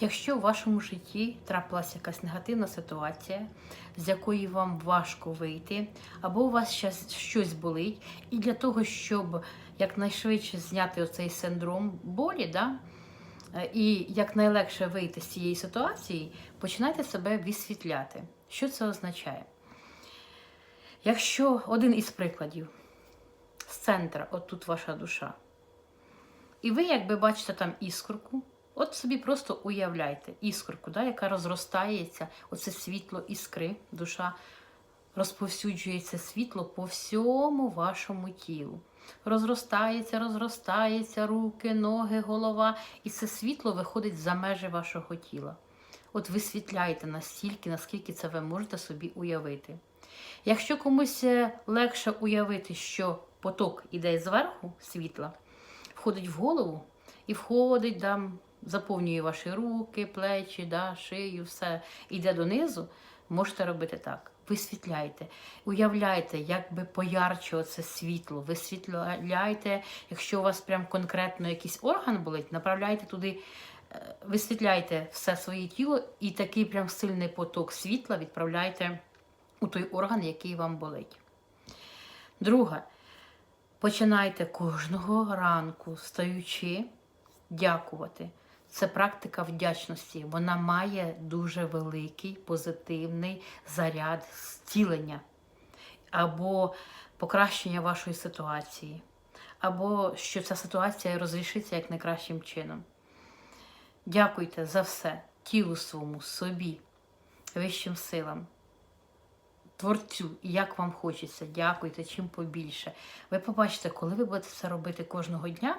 Якщо у вашому житті трапилася якась негативна ситуація, з якої вам важко вийти, або у вас щось болить, і для того, щоб якнайшвидше зняти оцей синдром болі, да, е, і якнайлегше вийти з цієї ситуації, починайте себе висвітляти. Що це означає? Якщо один із прикладів з центра, от тут ваша душа, і ви, якби бачите там іскорку, от собі просто уявляйте іскорку, да, яка розростається, оце світло іскри, душа розповсюджується світло по всьому вашому тілу. Розростається, розростається, руки, ноги, голова, і це світло виходить за межі вашого тіла. От висвітляйте настільки, наскільки це ви можете собі уявити. Якщо комусь е, легше уявити, що поток іде зверху світла, входить в голову і входить, да, заповнює ваші руки, плечі, да, шию, все йде донизу, можете робити так. Висвітляйте, уявляйте, як би поярче оце світло. Висвітляйте, якщо у вас прям конкретно якийсь орган болить, направляйте туди, е, висвітляйте все своє тіло і такий прям сильний поток світла відправляйте у той орган, який вам болить. Друге, починайте кожного ранку, встаючи, дякувати. Це практика вдячності. Вона має дуже великий позитивний заряд зцілення або покращення вашої ситуації, або що ця ситуація розрішиться як найкращим чином. Дякуйте за все тілу своєму, собі, вищим силам. Творцю, як вам хочеться, дякуйте чим побільше. Ви побачите, коли ви будете це робити кожного дня,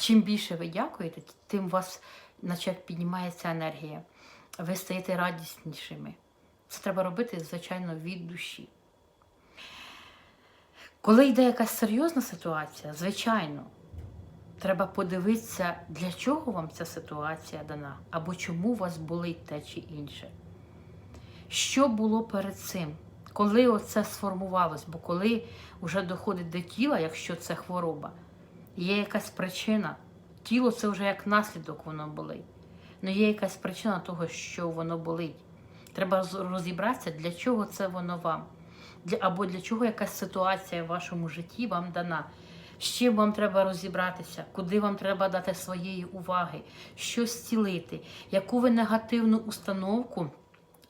чим більше ви дякуєте, тим у вас наче піднімається енергія. Ви стаєте радіснішими. Це треба робити, звичайно, від душі. Коли йде якась серйозна ситуація, звичайно, треба подивитися, для чого вам ця ситуація дана, або чому у вас болить те чи інше. Що було перед цим? Коли оце сформувалось? Бо коли вже доходить до тіла, якщо це хвороба, є якась причина. Тіло це вже як наслідок воно болить. Ну є якась причина того, що воно болить. Треба розібратися, для чого це воно вам. Або для чого якась ситуація в вашому житті вам дана. З чим вам треба розібратися, куди вам треба дати своєї уваги, що зцілити, яку ви негативну установку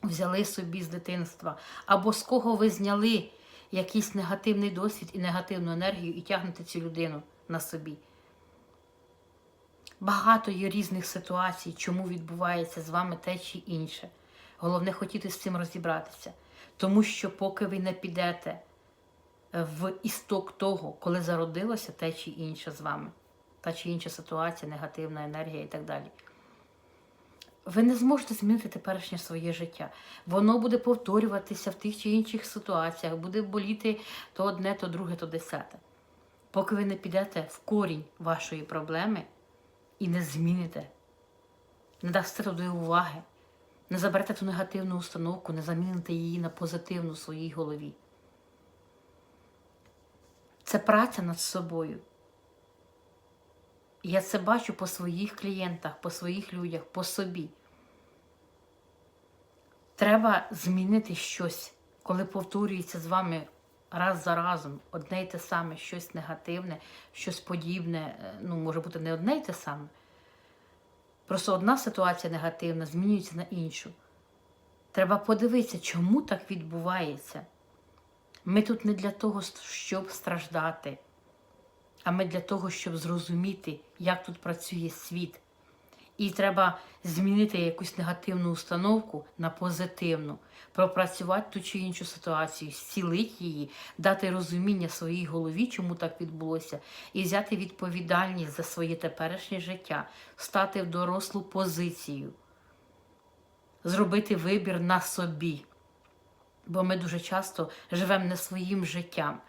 взяли собі з дитинства, або з кого ви зняли якийсь негативний досвід і негативну енергію і тягнете цю людину на собі. Багато є різних ситуацій, чому відбувається з вами те чи інше. Головне хотіти з цим розібратися. Тому що поки ви не підете в істок того, коли зародилося те чи інше з вами, та чи інша ситуація, негативна енергія і так далі. Ви не зможете змінити теперішнє своє життя. Воно буде повторюватися в тих чи інших ситуаціях, буде боліти то одне, то друге, то десяте. Поки ви не підете в корінь вашої проблеми і не зміните, не дасте туди уваги, не заберете ту негативну установку, не заміните її на позитивну в своїй голові. Це праця над собою. Я це бачу по своїх клієнтах, по своїх людях, по собі. Треба змінити щось, коли повторюється з вами раз за разом одне й те саме, щось негативне, щось подібне. е, Ну, може бути не одне й те саме. Просто одна ситуація негативна змінюється на іншу. Треба подивитися, чому так відбувається. Ми тут не для того, щоб страждати, а ми для того, щоб зрозуміти, як тут працює світ. І треба змінити якусь негативну установку на позитивну, пропрацювати ту чи іншу ситуацію, зцілити її, дати розуміння своїй голові, чому так відбулося, і взяти відповідальність за своє теперішнє життя, стати в дорослу позицію, зробити вибір на собі. Бо ми дуже часто живемо не своїм життям,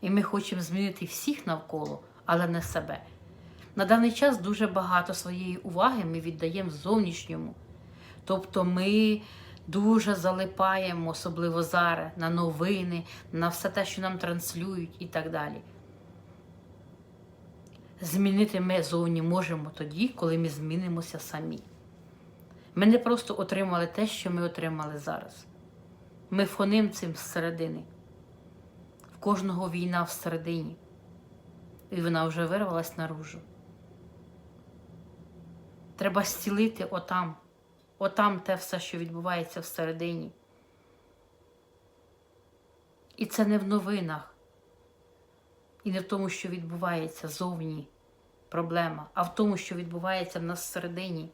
і ми хочемо змінити всіх навколо, але не себе. На даний час дуже багато своєї уваги ми віддаємо зовнішньому. Тобто ми дуже залипаємо, особливо зараз, на новини, на все те, що нам транслюють і так далі. Змінити ми зовні можемо тоді, коли ми змінимося самі. Ми не просто отримали те, що ми отримали зараз. Ми фоним цим зсередини. В кожного війна всередині. І вона вже вирвалась наружу. Треба зцілити отам, отам те все, що відбувається всередині. І це не в новинах, і не в тому, що відбувається зовні проблема, а в тому, що відбувається в нас всередині.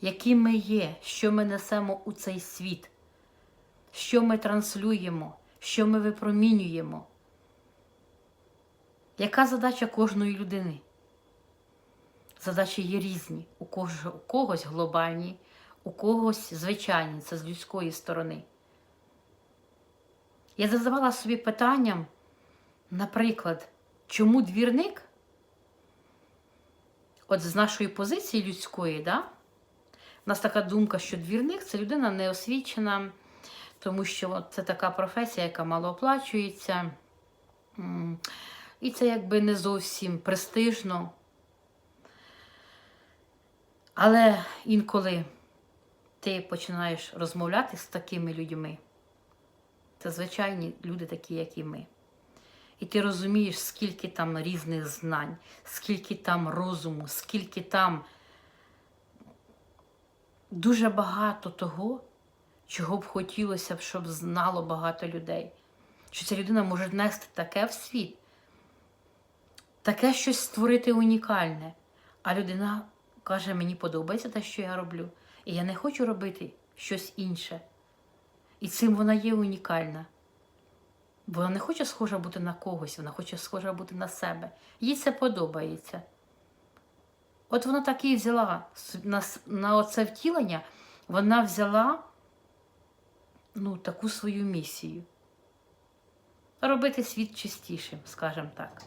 Які ми є, що ми несемо у цей світ, що ми транслюємо, що ми випромінюємо. Яка задача кожної людини? Задачі є різні. У кого- у когось глобальні, у когось звичайні, це з людської сторони. Я задавала собі питанням, наприклад, чому двірник, от з нашої позиції людської, да? у нас така думка, що двірник це людина неосвічена, тому що це така професія, яка мало оплачується. І це якби не зовсім престижно. Але інколи ти починаєш розмовляти з такими людьми, це звичайні люди, такі, як і ми. І ти розумієш, скільки там різних знань, скільки там розуму, скільки там дуже багато того, чого б хотілося б, щоб знало багато людей. Що ця людина може нести таке в світ, таке щось створити унікальне. А людина каже: мені подобається те, що я роблю, і я не хочу робити щось інше. І цим вона є унікальна. Бо вона не хоче схожа бути на когось, вона хоче схожа бути на себе. Їй це подобається. От вона так і взяла на, на оце втілення, вона взяла ну, таку свою місію. Робити світ чистішим, скажімо так.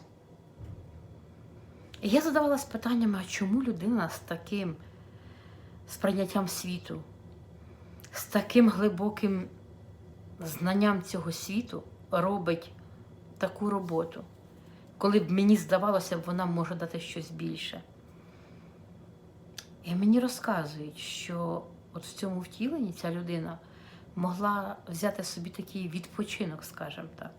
І я задавалась питаннями, а чому людина з таким сприйняттям світу, з таким глибоким знанням цього світу робить таку роботу, коли б мені здавалося, вона може дати щось більше. І мені розказують, що от в цьому втіленні ця людина могла взяти собі такий відпочинок, скажімо так.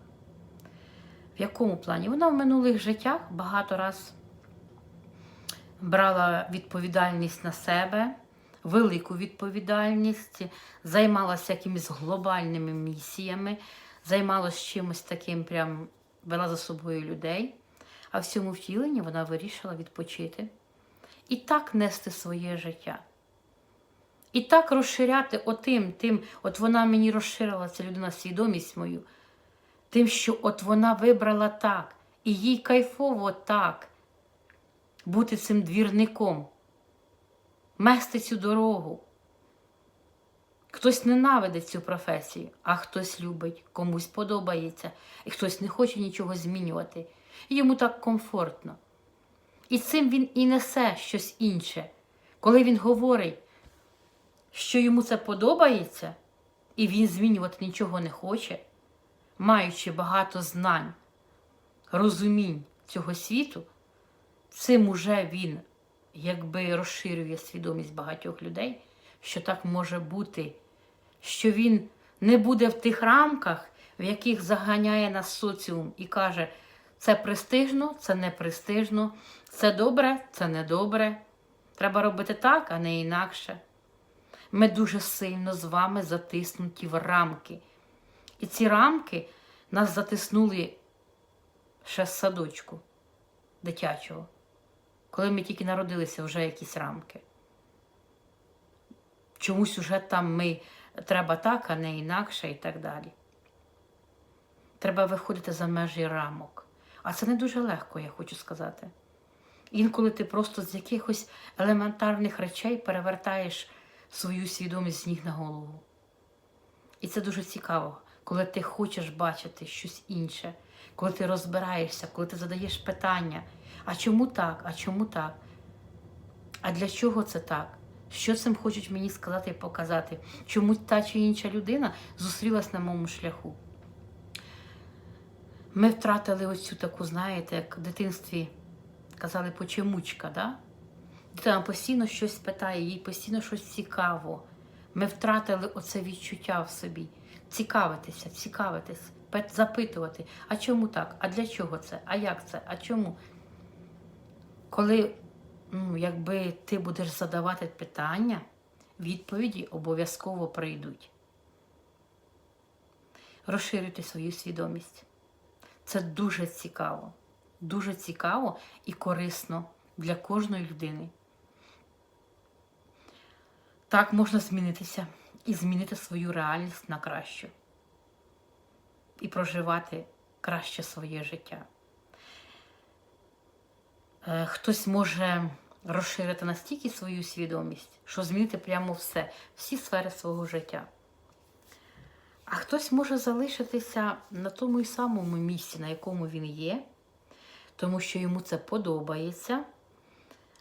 В якому плані? Вона в минулих життях багато раз брала відповідальність на себе, велику відповідальність, займалася якимись глобальними місіями, займалася чимось таким, прям вела за собою людей. А в цьому втіленні вона вирішила відпочити і так нести своє життя. І так розширяти отим, тим, от вона мені розширила ця людина свідомість мою, тим, що от вона вибрала так, і їй кайфово так бути цим двірником, мести цю дорогу. Хтось ненавидить цю професію, а хтось любить, комусь подобається, і хтось не хоче нічого змінювати. І йому так комфортно. І цим він і несе щось інше. Коли він говорить, що йому це подобається, і він змінювати нічого не хоче, маючи багато знань, розумінь цього світу, цим уже він якби розширює свідомість багатьох людей, що так може бути, що він не буде в тих рамках, в яких заганяє нас соціум і каже, це престижно, це не престижно, це добре, це не добре. Треба робити так, а не інакше. Ми дуже сильно з вами затиснуті в рамки. І ці рамки нас затиснули ще з садочку дитячого. Коли ми тільки народилися, вже якісь рамки. Чомусь уже там ми треба так, а не інакше і так далі. Треба виходити за межі рамок. А це не дуже легко, я хочу сказати. Інколи ти просто з якихось елементарних речей перевертаєш свою свідомість з ніг на голову. І це дуже цікаво, коли ти хочеш бачити щось інше, коли ти розбираєшся, коли ти задаєш питання, а чому так, а чому так? А для чого це так? Що цим хочуть мені сказати і показати? Чому та чи інша людина зустрілась на моєму шляху? Ми втратили оцю таку, знаєте, як в дитинстві казали почемучка, да? Дитина постійно щось питає, їй постійно щось цікаво. Ми втратили оце відчуття в собі. Цікавитися, цікавитись, запитувати, а чому так? А для чого це? А як це? А чому? Коли ну, якби ти будеш задавати питання, відповіді обов'язково прийдуть. Розширюйте свою свідомість. Це дуже цікаво. Дуже цікаво і корисно для кожної людини. Так можна змінитися і змінити свою реальність на кращу. І проживати краще своє життя. Е, Хтось може розширити настільки свою свідомість, що змінити прямо все, всі сфери свого життя. А хтось може залишитися на тому й самому місці, на якому він є, тому що йому це подобається,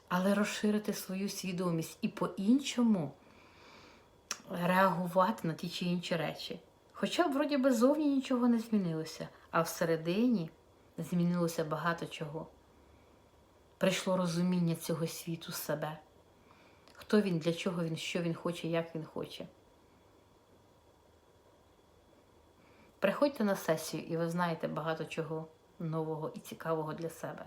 але розширити свою свідомість і по-іншому реагувати на ті чи інші речі. Хоча, вроді би, зовні нічого не змінилося, а всередині змінилося багато чого. Прийшло розуміння цього світу себе. Хто він, для чого він, що він хоче, як він хоче. Приходьте на сесію, і ви знаєте багато чого нового і цікавого для себе.